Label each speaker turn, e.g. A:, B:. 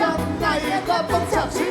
A: ยัดในก็ต้องจั
B: บ